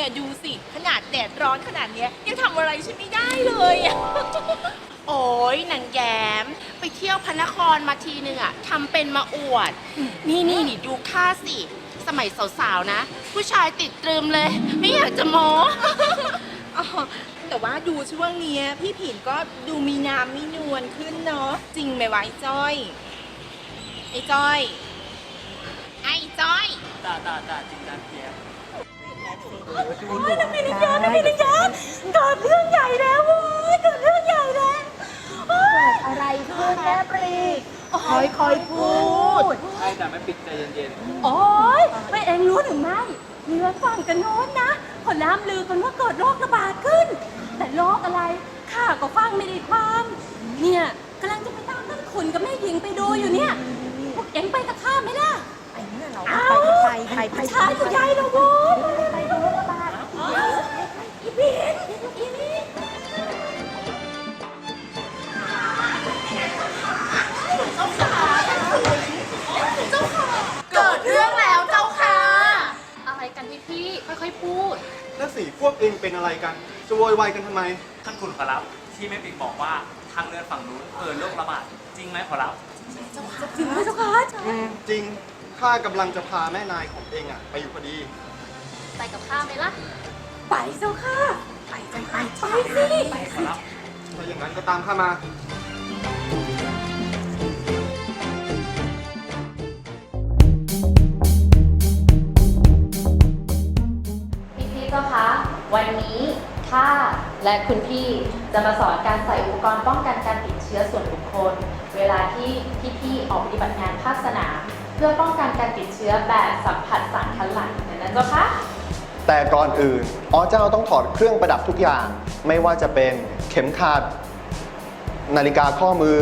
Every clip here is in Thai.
เนี่ยดูสิขนาดแดดร้อนขนาดเนี้ยยังทำอะไรฉันไม่ได้เลยอะ โอ้ยนางแย้ม ไปเที่ยวพระนครมาทีนึงอะทำเป็นมาอวด นี่นี่นี่ดูค่าสิ สมัยสาวๆนะ ผู้ชายติดตรึมเลย ไม่อยากจะโม้ อ๋อแต่ว่าดูช่วงเนี้ยพี่ผินก็ดูมีน้ำมีนวลขึ้นเนาะจริงไหมวะไอ้จ้อย ไอ้จ้อย ไอ้จ้อยจ้าจ้าจ้าจริงจ้าเพียน้ำมีน้ำยาน้ำมีน้ำยาเกิดเรื่องใหญ่แล้วเว้ยเกิดเรื่องใหญ่แล้วอะไรขึ้นแม่ปรีคอยคอยพูด ใช่แต่ไม่ปิดใจเย็นโอ้ยไม่เองรู้หรือไม่เนื้อฟังกันโน้นนะคนน้ำลือกันว่าเกิดโรคระบาดขึ้น แต่โรคอะไรข้าก็ฟังไม่ได้ความ เนี่ยกำลังจะไปตามท่านขุนกับแม่หญิงไปดูอยู่เนี่ยพวกเองไปกับข้าไหมล่ะไป เนี่ยเราเอาไปไปไปไปชายผู้ใหญ่เราโว้ยไปดูโรคระบาดอ๋ออีพีนอีนี่เกิดเรื่องแล้วเจ้าค่ะอะไรกันพี่พี่ค่อยๆพูด แล้วสิพวกเองเป็นอะไรกัน จะโวยวายกันทำไมๆท่านคุณขอรับที่แม่ปิกบอกว่าทางเรือฝั่งนู้นเออโรคระบาดจริงไหมขอรับจริงไหมเจ้าคะอืมจริง ข้ากำลังจะพาแม่นายของเองอะไปอยู่พอดี ไปกับข้าไหมล่ะ ไปเจ้าค่ะ ไปไปไปไปสิไปขอรับถ้าอย่างนั้นก็ตามข้ามา พี่พี่เจ้าคะ วันนี้ข้าและคุณพี่จะมาสอนการใส่อุปกรณ์ป้องกันการติดเชื้อส่วนบุคคล เวลาที่พี่พี่ๆออกปฏิบัติงานภาคสนามเพื่อป้องกันการติดเชื้อแบบสัมผัสสารคัดหลั่งนะเจ้าคะแต่ก่อนอื่นอ๋อเจ้าต้องถอดเครื่องประดับทุกอย่าง ไม่ว่าจะเป็นเข็มขัด นาฬิกาข้อมือ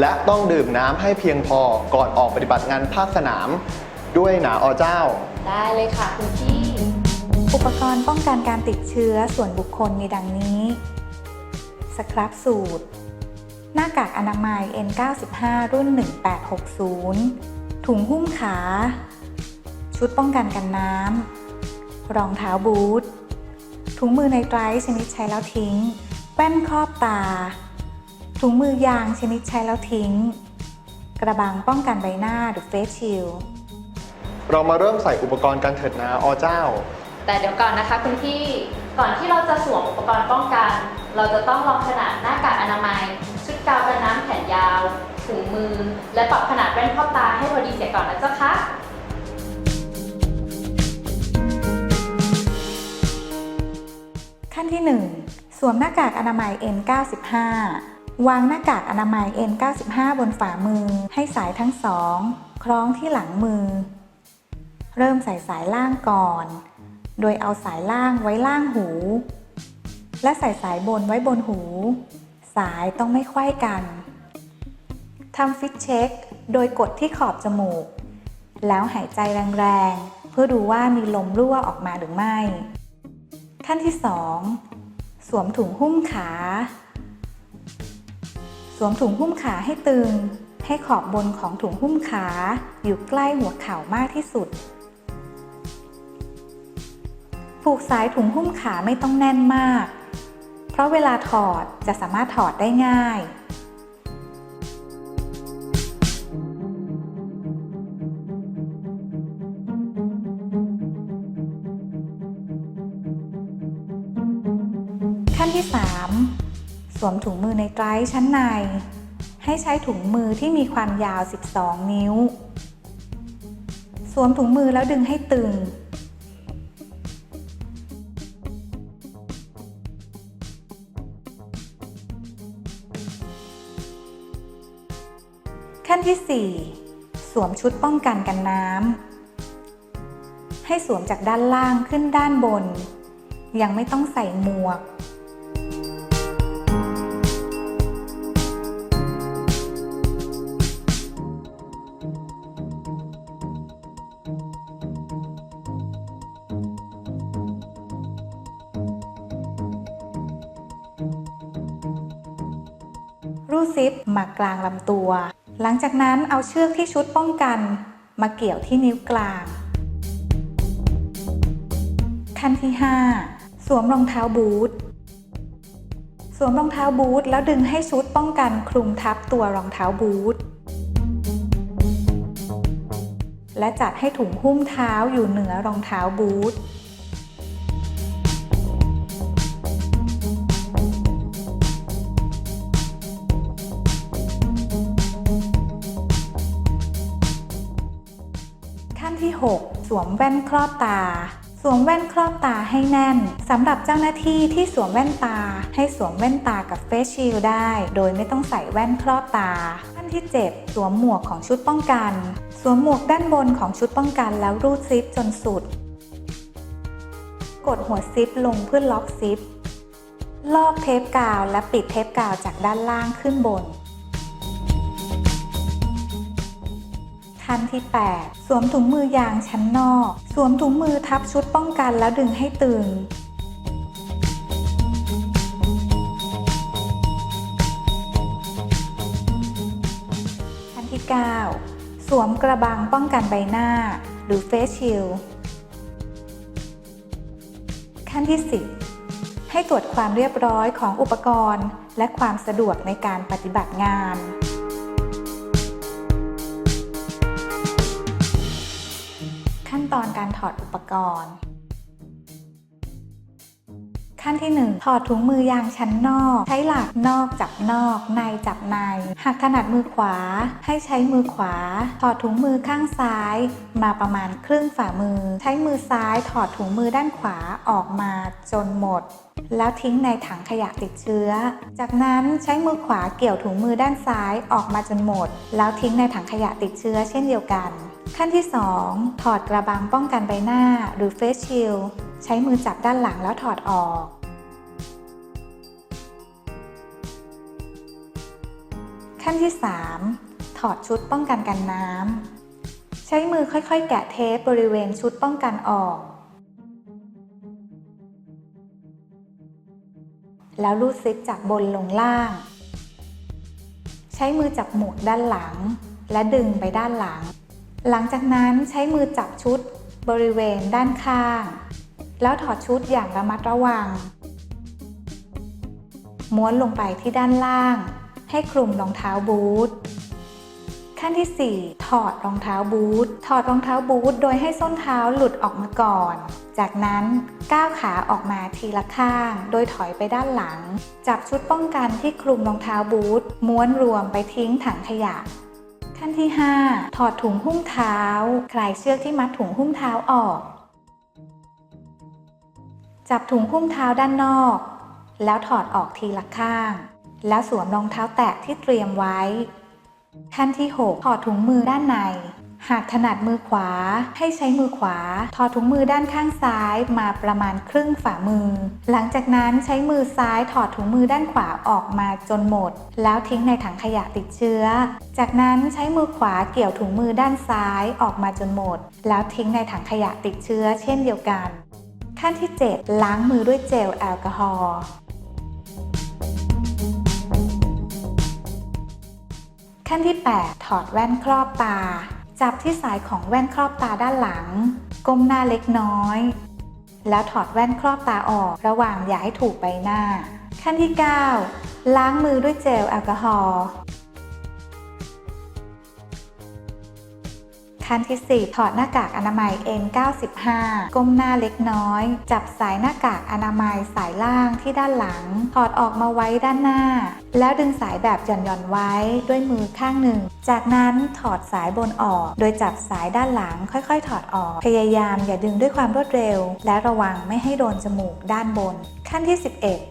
และต้องดื่มน้ำให้เพียงพอก่อนออกปฏิบัติงานภาคสนามด้วยหนาอเจ้า ได้เลยค่ะคุณพี่ อุปกรณ์ป้องกันการติดเชื้อส่วนบุคคลมีดังนี้ สครับสูตร หน้ากากอนามัย N95 รุ่น 1860 ถุงหุ้มขา ชุดป้องกันกันน้ำ รองเท้าบูท ถุงมือไนไตรท์ชนิดใช้แล้วทิ้ง แว่นครอบตา ถุงมือยางชนิดใช้แล้วทิ้ง กระบังป้องกันใบหน้าหรือเฟสชิลเรามาเริ่มใส่อุปกรณ์กันเถิดนะอเจ้า แต่เดี๋ยวก่อนนะคะคุณพี่ ก่อนที่เราจะสวมอุปกรณ์ป้องกัน เราจะต้องลองขนาดหน้ากากอนามัย ชุดกาวกันน้ำแขนยาว ถุงมือ และปรับขนาดแว่นครอบตาให้พอดีเสียก่อนนะเจ้าคะขั้นที่ 1 สวมหน้ากากอนามัย N95 วางหน้ากากอนามัย N95 บนฝ่ามือ ให้สายทั้งสอง คล้องที่หลังมือ เริ่มใส่สายล่างก่อน โดยเอาสายล่างไว้ล่างหู และใส่สายบนไว้บนหู สายต้องไม่ไขว้กันทำฟิตเช็ค โดยกดที่ขอบจมูก แล้วหายใจแรงๆ เพื่อดูว่ามีลมรั่วออกมาหรือไม่ ขั้นที่ 2 สวมถุงหุ้มขา สวมถุงหุ้มขาให้ตึง ให้ขอบบนของถุงหุ้มขาอยู่ใกล้หัวเข่ามากที่สุด ผูกสายถุงหุ้มขาไม่ต้องแน่นมาก ราะเวลาถอดจะสามารถถอดได้ง่าย ขั้นที่ 3 สวมถุงมือในไตร์ชั้นใน ให้ใช้ถุงมือที่มีความยาว 12 นิ้ว สวมถุงมือแล้วดึงให้ตึง ขั้นที่ 4 สวมชุดป้องกันกันน้ำ ให้สวมจากด้านล่างขึ้นด้านบน ยังไม่ต้องใส่หมวก รูดซิปมากลางลำตัว หลังจากนั้นเอาเชือกที่ชุดป้องกันมาเกี่ยวที่นิ้วกลาง ขั้นที่ 5 สวมรองเท้าบูท สวมรองเท้าบูทแล้วดึงให้ชุดป้องกันคลุมทับตัวรองเท้าบูท และจัดให้ถุงหุ้มเท้าอยู่เหนือรองเท้าบูท 6 สวมแว่นครอบตา สวมแว่นครอบตาให้แน่นสำหรับเจ้าหน้าที่ที่สวมแว่นตา ให้สวมแว่นตากับเฟสชิลได้ โดยไม่ต้องใส่แว่นครอบตาขั้นที่ 7 สวมหมวกของชุดป้องกัน สวมหมวกด้านบนของชุดป้องกันแล้วรูดซิปจนสุด กดหัวซิปลงเพื่อล็อกซิปลอกเทปกาวและปิดเทปกาวจากด้านล่างขึ้นบน ขั้นที่ 8 สวมถุงมือยางชั้นนอก สวมถุงมือทับชุดป้องกันแล้วดึงให้ตึง ขั้นที่ 9 สวมกระบังป้องกันใบหน้า หรือเฟสชิลขั้นที่ 10 ให้ตรวจความเรียบร้อยของอุปกรณ์ และความสะดวกในการปฏิบัติงาน ตอนการถอดอุปกรณ์ ขั้นที่ 1 ถอดถุงมือยางชั้นนอก ใช้หลักนอกจับนอก ในจับใน หากถนัดมือขวา ให้ใช้มือขวา ถอดถุงมือข้างซ้าย มาประมาณครึ่งฝ่ามือ ใช้มือซ้ายถอดถุงมือด้านขวาออกมาจนหมด แล้วทิ้งในถังขยะติดเชื้อ จากนั้นใช้มือขวาเกี่ยวถุงมือด้านซ้ายออกมาจนหมด แล้วทิ้งในถังขยะติดเชื้อเช่นเดียวกัน ขั้นที่ 2 ถอดกระบังป้องกันใบหน้าหรือเฟสชิล ใช้มือจับด้านหลังแล้วถอดออก ขั้นที่ 3 ถอดชุดป้องกันกันน้ำ ใช้มือค่อยๆ แกะเทปบริเวณชุดป้องกันออก แล้วรูดซิปจากบนลงล่าง ใช้มือจับหมวกด้านหลัง และดึงไปด้านหลัง หลังจากนั้นใช้มือจับชุดบริเวณด้านข้าง แล้วถอดชุดอย่างระมัดระวัง ม้วนลงไปที่ด้านล่าง ให้คลุมรองเท้าบูท ขั้นที่ 4 ถอดรองเท้าบูท ถอดรองเท้าบูทโดยให้ส้นเท้าหลุดออกมาก่อน จากนั้นก้าวขาออกมาทีละข้าง โดยถอยไปด้านหลัง จับชุดป้องกันที่คลุมรองเท้าบูท ม้วนรวมไปทิ้งถังขยะขั้นที่ 5 ถอดถุงหุ้มเท้า คลายเชือกที่มัดถุงหุ้มเท้าออก จับถุงหุ้มเท้าด้านนอก แล้วถอดออกทีละข้าง แล้วสวมรองเท้าแตะที่เตรียมไว้ ขั้นที่ 6 ถอดถุงมือด้านใน หากถนัดมือขวาให้ใช้มือขวา ถอดถุงมือด้านข้างซ้ายมาประมาณครึ่งฝ่ามือ หลังจากนั้นใช้มือซ้ายถอดถุงมือด้านขวาออกมาจนหมด แล้วทิ้งในถังขยะติดเชื้อ จากนั้นใช้มือขวาเกี่ยวถุงมือด้านซ้ายออกมาจนหมด แล้วทิ้งในถังขยะติดเชื้อ เช่นเดียวกัน ขั้นที่ 7 ล้างมือด้วยเจลแอลกอฮอล์ขั้นที่ 8 ถอดแว่นครอบตา จับที่สายของแว่นครอบตาด้านหลัง ก้มหน้าเล็กน้อย แล้วถอดแว่นครอบตาออก ระหว่างอย่าให้ถูกใบหน้า ขั้นที่ 9 ล้างมือด้วยเจลแอลกอฮอล์ ขั้นที่10ถอดหน้ากากอนามัย N95 ก้มหน้าเล็กน้อย จับสายหน้ากากอนามัยสายล่างที่ด้านหลัง ถอดออกมาไว้ด้านหน้า แล้วดึงสายแบบหย่อนๆไว้ด้วยมือข้างหนึ่ง จากนั้นถอดสายบนออก โดยจับสายด้านหลังค่อยๆ ถอดออก พยายามอย่าดึงด้วยความรวดเร็ว และระวังไม่ให้โดนจมูกด้านบน ขั้นที่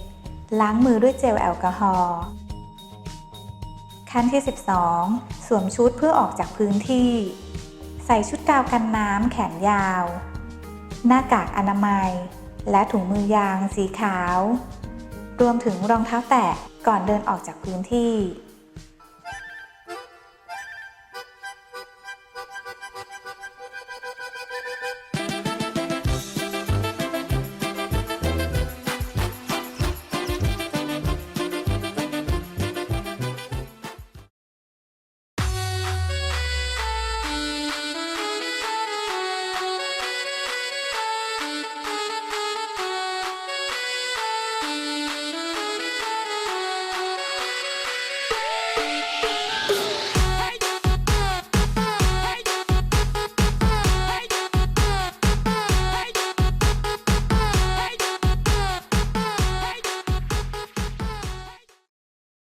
11 ล้างมือด้วยเจลแอลกอฮอล์ขั้นที่ 12 สวมชุดเพื่อออกจากพื้นที่ ใส่ชุดกาวกันน้ำแขนยาว หน้ากากอนามัย และถุงมือยางสีขาว รวมถึงรองเท้าแตะก่อนเดินออกจากพื้นที่